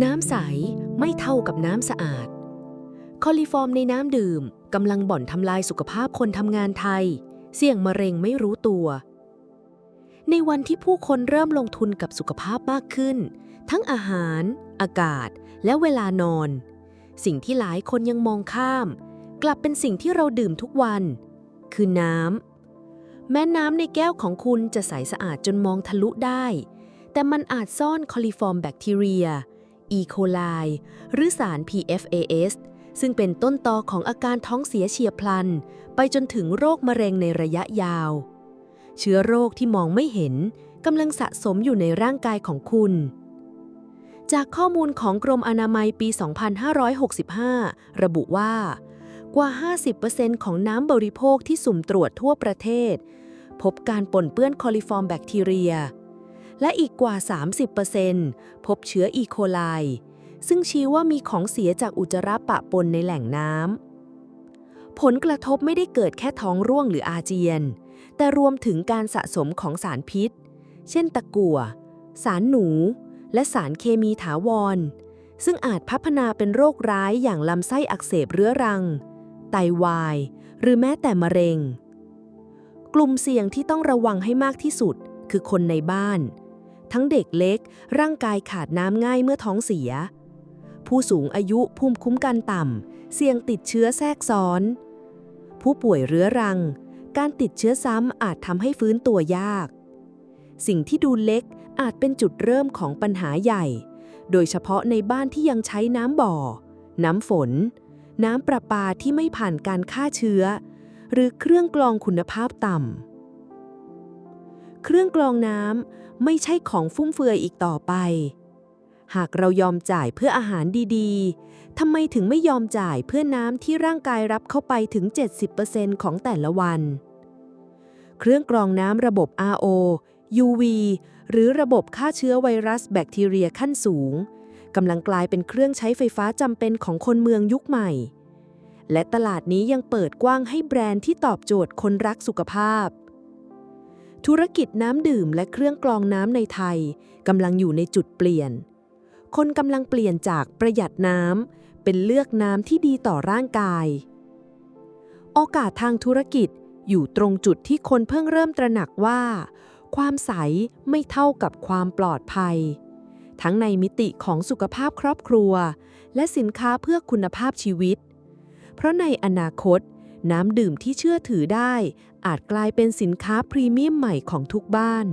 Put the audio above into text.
น้ำใสไม่เท่ากับน้ำสะอาด คอลิฟอร์มในน้ำดื่มกำลังบ่อนทำลายสุขภาพคนทำงานไทย เสี่ยงมะเร็งไม่รู้ตัว ในวันที่ผู้คนเริ่มลงทุนกับสุขภาพมากขึ้น ทั้งอาหาร อากาศ และเวลานอน สิ่งที่หลายคนยังมองข้าม กลับเป็นสิ่งที่เราดื่มทุกวัน คือน้ำแม้น้ำในแก้วของคุณจะใสสะอาดจนมองทะลุได้ แต่มันอาจซ่อนคอลิฟอร์มแบคทีเรีย อีโคไลหรือสาร PFAS ซึ่งเป็นต้นตอของอาการท้องเสียเฉียบพลัน ไปจนถึงโรคมะเร็งในระยะยาว เชื้อโรคที่มองไม่เห็นกำลังสะสมอยู่ในร่างกายของคุณ จากข้อมูลของกรมอนามัยปี 2565 ระบุว่ากว่า 50%ของน้ำบริโภคที่สุ่มตรวจทั่วประเทศ พบการปนเปื้อนคอลิฟอร์มแบคทีเรีย และอีกกว่า 30%พบเชื้ออีโคไล ซึ่งชี้ว่ามีของเสียจากอุจจาระปะปนในแหล่งน้ำ ผลกระทบไม่ได้เกิดแค่ท้องร่วงหรืออาเจียน แต่รวมถึงการสะสมของสารพิษ เช่นตะกั่ว สารหนู และสารเคมีถาวร ซึ่งอาจพัฒนาเป็นโรคร้ายอย่างลำไส้อักเสบเรื้อรัง ไตวาย หรือแม้แต่มะเร็ง กลุ่มเสี่ยงที่ต้องระวังให้มากที่สุดคือคนในบ้าน ทั้งเด็กเล็ก ร่างกายขาดน้ำง่ายเมื่อท้องเสีย ผู้สูงอายุภูมิคุ้มกันต่ำ เสี่ยงติดเชื้อแทรกซ้อน ผู้ป่วยเรื้อรัง การติดเชื้อซ้ำอาจทำให้ฟื้นตัวยาก สิ่งที่ดูเล็กอาจเป็นจุดเริ่มของปัญหาใหญ่ โดยเฉพาะในบ้านที่ยังใช้น้ำบ่อ น้ำฝน น้ำประปาที่ไม่ผ่านการฆ่าเชื้อ หรือเครื่องกรองคุณภาพต่ำ เครื่องกรองน้ำไม่ใช่ของฟุ่มเฟือยอีกต่อไป หากเรายอมจ่ายเพื่ออาหารดีๆ ทำไมถึงไม่ยอมจ่ายเพื่อน้ำที่ร่างกายรับเข้าไปถึง 70%ของแต่ละวัน เครื่องกรองน้ำระบบ RO UV หรือระบบฆ่าเชื้อไวรัสแบคทีเรียขั้นสูงกำลังกลายเป็นเครื่องใช้ไฟฟ้าจำเป็นของคนเมืองยุคใหม่ และตลาดนี้ยังเปิดกว้างให้แบรนด์ที่ตอบโจทย์คนรักสุขภาพ ธุรกิจน้ำดื่มและเครื่องกรองน้ำในไทยกำลังอยู่ในจุดเปลี่ยน คนกำลังเปลี่ยนจากประหยัดน้ำเป็นเลือกน้ำที่ดีต่อร่างกาย โอกาสทางธุรกิจอยู่ตรงจุดที่คนเพิ่งเริ่มตระหนักว่า ความใสไม่เท่ากับความปลอดภัย ทั้งในมิติของสุขภาพครอบครัว และสินค้าเพื่อคุณภาพชีวิต เพราะในอนาคต น้ำดื่มที่เชื่อถือได้ อาจกลายเป็นสินค้าพรีเมียมใหม่ของทุกบ้าน